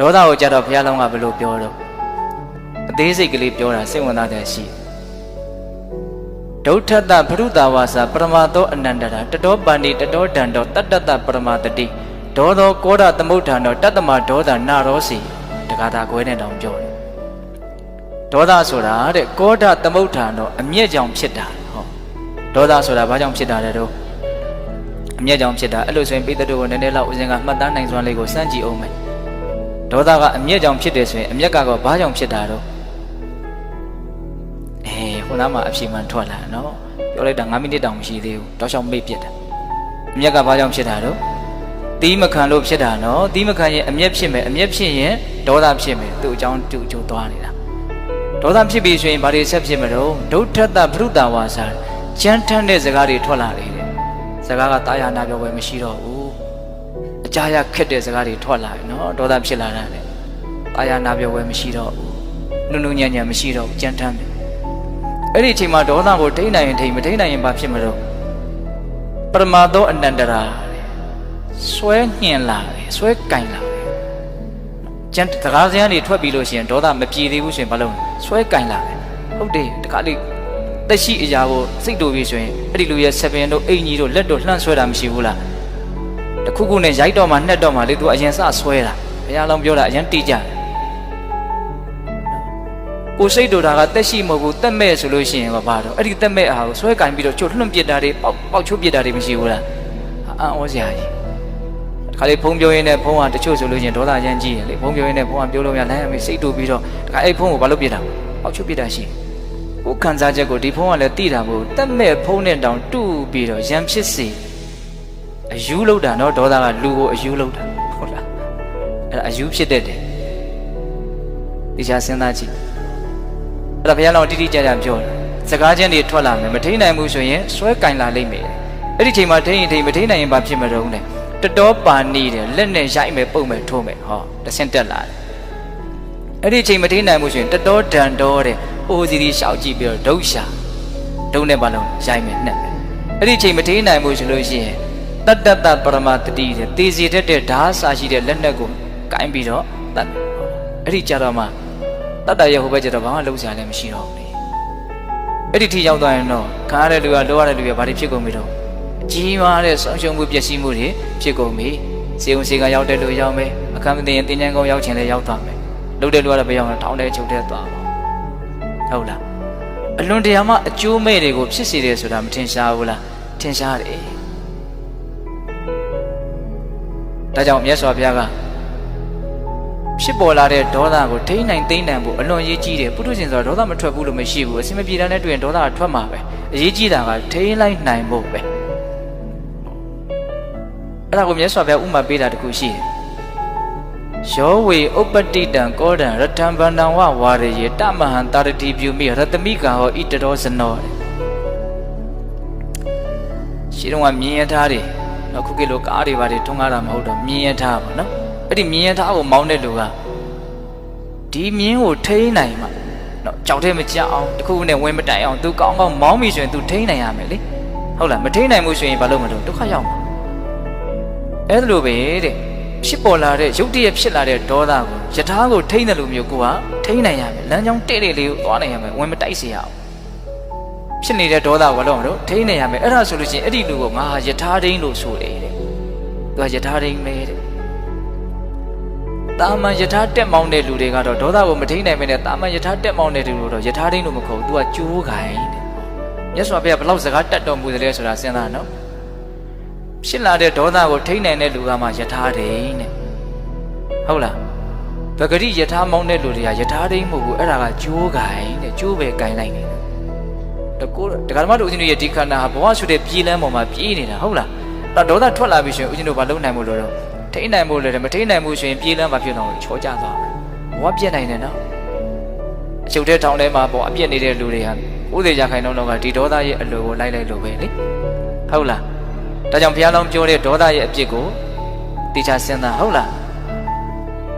ဒေါသကိုကြတော့ဘုရားလုံးကဘယ်လိုပြောတော့အသေးစိတ်ကလေးပြောတာစိတ်ဝင်စားတယ်ရှိဒုဋ္ဌတဘုရုတာဝါစာပရမသောအနန္တရာတတောပန္တိတတောဒန္တောတတ္တတပရမတတိဒေါသောကောဒသမုဋ္ဌာနောတတ္တမဒေါသနာရောစီတက္ကတာကွဲနဲ့တောင်ပြောတယ်ဒေါသဆိုတာတဲ့ကောဒသမုဋ္ဌာနောအမျက်ကြောင့်ဖြစ်တာဟောဒေါသဆိုတာဘာကြောင့်ဖြစ်တာလဲတော့အမျက်ကြောင့်ဖြစ်တာအဲ့လိုဆိုရင်ပိဿတုကိုနည်းနည်းလောက်ဦးဇင်ကမှတ်သားနိုင်စွမ်းလေးကိုစမ်းကြည့်အောင်မယ် ဒေါသကအမျက်ကြောင့်ဖြစ်တယ်ဆိုရင်အမျက်ကတော့ဘာကြောင့်ဖြစ်တာတော့အဲခုနမှအဖြေမှန်ထွက်လာနော်ပြောလိုက်တာ9မိနစ်တောင်မရှိသေးဘူးတောက်လျှောက်မေ့ပြစ်တာအမျက်ကဘာကြောင့်ဖြစ်တာတော့တီးမခံလို့ဖြစ်တာနော်တီးမခံရင်အမျက်ဖြစ်မယ်အမျက်ဖြစ်ရင်ဒေါသဖြစ်မယ်သူ့အကြောင်းသူ့အကျိုးသွားနေတာဒေါသဖြစ်ပြီဆိုရင်ဘာတွေဆက်ဖြစ်မလို့ဒုဋ္ဌတဘုရုတဝါစာကြမ်းထမ်းတဲ့စကားတွေထွက်လာတယ်တဲ့စကားကတာယာနာပြောပွဲမရှိတော့ဘူးအ ကြရခက်တဲ့စကားတွေထွက်လာပြီနော်ဒေါသဖြစ်လာတာလေ။အာရနာပြောဝဲမရှိတော့ဘူး။နုနုညံ့ညံ့မရှိတော့ဘူးကြမ်းတမ်းတယ်။အဲ့ဒီအချိန်မှာဒေါသကိုထိန်းနိုင်ရင်ထိန်းမထိန်းနိုင်ရင်ဘာဖြစ်မလို့ပရမသောအနန္တရာဆွဲညှင်လာတယ်ဆွဲကင်လာတယ်။ကျန်တကားစရန်တွေထွက်ပြီးလို့ရှိရင်ဒေါသမပြေသေးဘူးဆိုရင်ဘာလုပ်လဲဆွဲကင်လာတယ်။ဟုတ်တယ်တခါလေးတက်ရှိအရာကိုစိတ်တူပြီဆိုရင်အဲ့ဒီလူရဲ့ဆပင်တို့အိမ်ကြီးတို့လက်တို့လှန့်ဆွဲတာမရှိဘူးလား။ တခုခုနဲ့ရိုက်တော့မှနှက်တော့မှလေသူအရင်စဆွဲတာဘုရားလုံးပြောတာအရင်တိကြတယ်ကိုစိတ်တို့တာကတက်ရှိမဟုတ်ဘူးတက်မဲ့ဆိုလို့ရှိရင်ကဘာတော့အဲ့ဒီတက်မဲ့အားကိုဆွဲကင်ပြီးတော့ချွတ်လွှင့်ပစ်တာတွေပေါက်ပေါက်ချုပ်ပစ်တာတွေမရှိဘူးလားအံ့ဩစရာကြီးတခါလေဖုံးပြောရင်းနဲ့ဖုံးကတချို့ဆိုလို့ရှိရင်ဒေါသရမ်းကြီးတယ်လေဖုံးပြောရင်းနဲ့ဖုံးကပြောလို့မရလမ်းရမေးစိတ်တူပြီးတော့တခါအဲ့ဖုံးကိုဘာလို့ပစ်တာပေါက်ချုပ်ပစ်တာရှိတယ်ကိုခံစားချက်ကိုဒီဖုံးကလည်းတိတာမဟုတ်တက်မဲ့ဖုံးနဲ့တောင်တူပြီးတော့ရံဖြစ်စေ အယူလောက်တာနော်ဒေါသကလူကိုအယူလောက်တာဟုတ်လားအဲ့ဒါအယူဖြစ်တတ်တယ်ဒီချာစဉ်းစားကြည့်အဲ့ဒါဘုရားလောင်းတိတိကျကျပြောတယ်စကားချင်းတွေထွက်လာမယ်မထိန်နိုင်ဘူးဆိုရင်ဆွဲကင်လာလိမ့်မယ်အဲ့ဒီချိန်မှာထိန်ရင်ထိန်မထိန်နိုင်ရင်ဘာဖြစ်မတော့လဲတတော်ပါနေတယ်လက်နဲ့ရိုက်မယ်ပုတ်မယ်ထိုးမယ်ဟောတဆင့်တက်လာတယ်အဲ့ဒီချိန်မထိန်နိုင်ဘူးဆိုရင်တတော်ဒန်တော်တဲ့အိုစီဒီရှောက်ကြည့်ပြီးတော့ဒုတ်ရှာဒုတ်နဲ့ပါလုံးရိုက်မယ်နှက်မယ်အဲ့ဒီချိန်မထိန်နိုင်ဘူးဆိုလို့ရှိရင် တတ္တတပရမတတိတဲ့သေစီတတ်တဲ့ဓာစာရှိတဲ့လက်နက်ကိုကင်ပြီးတော့တတ်အဲ့ဒီကြတော့မှတတ္တရဲ့ဟိုဘက်ကျတော့ဘာမှလုံးစရာလည်းမရှိတော့ဘူးလေအဲ့ဒီထိရောက်သွားရင်တော့ခါရတဲ့လူကလိုရတဲ့လူကဘာတွေဖြစ်ကုန်ပြီတော့အကြီးမားတဲ့ဆုံးရှုံးမှုပျက်စီးမှုတွေဖြစ်ကုန်ပြီစေုံစေကရောက်တဲ့လူရောက်မယ်အခမ်းမသိရင်တင်ញံကုန်းရောက်ချင်လည်းရောက်သွားမယ်လုပ်တဲ့လူကတော့ဘယ်ရောက်လဲထောင်းတဲ့ချုပ်တဲ့သွားပါဟုတ်လားအလွန်တရာမှအကျိုးမဲ့တွေကိုဖြစ်စေတယ်ဆိုတာမထင်ရှားဘူးလားထင်ရှားတယ် ဒါကြောင့်မြတ်စွာဘုရားကဖြစ်ပေါ်လာတဲ့ဒေါသကိုထိန်းနိုင်သိမ်းနိုင်ဖို့အလွန်အရေးကြီးတယ်ပုထုဇဉ်ဆိုတော့ဒေါသမထွက်ဘူးလို့မရှိဘူးအစင်မပြေတဲ့နဲ့တွေ့ရင်ဒေါသကထွက်မှာပဲအရေးကြီးတာကထိန်းလိုက်နိုင်ဖို့ပဲအဲ့ဒါကိုမြတ်စွာဘုရားဥမာပေးတာတခုရှိတယ်ယောဝေဥပတ္တိတံကောဒံရတံဗန္တံဝဝါရယေတမဟံတာရတိပြုမိရတမိကဟောဣတရောဇနောတဲ့ရှိတော့ကမြင်ရထားတယ် နော်ခုခေတ်လိုကားတွေပါတယ်ထုံးကားတာမဟုတ်တော့မြင်းရထားပါနော်အဲ့ဒီမြင်းရထားကိုမောင်းတဲ့လူကဒီမြင်းကိုထိန်းနိုင်မှနော်ကြောက်တဲ့မကြောက်အောင်တခုခုနဲ့ဝင်မတိုင်အောင်သူကောင်းကောင်းမောင်းပြီဆိုရင်သူထိန်းနိုင်ရမယ်လေဟုတ်လားမထိန်းနိုင်ဘူးဆိုရင်ဘာလို့မလုပ်ဒုက္ခရောက်မှာအဲ့ဒါလိုပဲတဲ့ဖြစ်ပေါ်လာတဲ့ရုပ်တရက်ဖြစ်လာတဲ့ဒေါသကိုယထာကိုထိန်းတယ်လို့မျိုးကိုကထိန်းနိုင်ရမယ်လမ်းကြောင်းတဲ့တဲ့လေးကိုသွားနိုင်ရမယ်ဝင်မတိုက်စေရအောင် ဖြစ်နေတဲ့ဒေါသကိုဘာလို့မလို့ထိန်းနေရမယ်အဲ့ဒါဆိုလို့ချင်းအဲ့ဒီလူကိုငါဟာယထာဒိန်းလို့ဆိုတယ်တဲ့သူကယထာဒိန်းပဲတဲ့တာမန်ယထာတက်မောင်းတဲ့လူတွေကတော့ဒေါသကိုမထိန်းနိုင်မနဲ့တာမန်ယထာတက်မောင်းတဲ့လူတို့တော့ယထာဒိန်းလို့မခေါ်ဘူးသူကကြိုးခိုင်းတဲ့မြတ်စွာဘုရားဘယ်လောက်စကားတတ်တော်မူတယ်ဆိုတာစဉ်းစားနော်ဖြစ်လာတဲ့ဒေါသကိုထိန်းနိုင်တဲ့လူကမှယထာဒိန်းတဲ့ဟုတ်လားပဂရိယထာမောင်းတဲ့လူတွေကယထာဒိန်းမဟုတ်ဘူးအဲ့ဒါကကြိုးခိုင်းတဲ့ကြိုးပဲခိုင်းလိုက်နေတာ တကူဒကာမတို့ဦးဇင်းတို့ရဲ့ဒီခန္ဓာဟာဘဝဆိုတဲ့ပြည်လမ်းပေါ်မှာပြေးနေတာဟုတ်လားအဲ့တော့ဒေါသထွက်လာပြီဆိုရင်ဦးဇင်းတို့ဘာလုပ်နိုင်မို့လို့တော့ထိန်းနိုင်မို့လို့လည်းမထိန်းနိုင်ဘူးဆိုရင်ပြည်လမ်းမှာဖြစ်တော့ချောကျသွားမယ်ဘဝပြက်နိုင်တယ်နော်အချုပ်တဲ့ထောင်ထဲမှာပေါ့အပြက်နေတဲ့လူတွေဟာဥဒေရခိုင်တော့တော့ကဒီဒေါသရဲ့အလိုကိုလိုက်လိုက်လို့ပဲလေဟုတ်လားဒါကြောင့်ဘုရားလောင်းပြောတဲ့ဒေါသရဲ့အပြစ်ကိုတေချာစဉ်းစားဟုတ်လား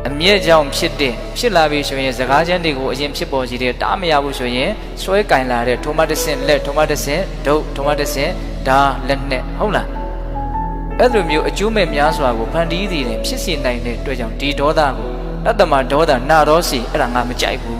အမြင့်ကြောင့်ဖြစ်တဲ့ဖြစ်လာပြီဆိုရင်စကားချမ်းတွေကိုအရင်ဖြစ်ပေါ်စီတဲ့တားမရဘူးဆိုရင်ဆွဲကင်လာတဲ့ထုံမတစ်ဆင့်လက်ထုံမတစ်ဆင့်ဒုတ်ထုံမတစ်ဆင့်ဓာလက်နဲ့ဟုတ်လားအဲ့လိုမျိုးအကျိုးမဲ့များစွာကိုဖန်တီးသေးတယ်ဖြစ်စေနိုင်တဲ့အတွက်ကြောင့်ဒီဒေါသကိုတတ္တမဒေါသနာရောစီအဲ့ဒါငါမကြိုက်ဘူး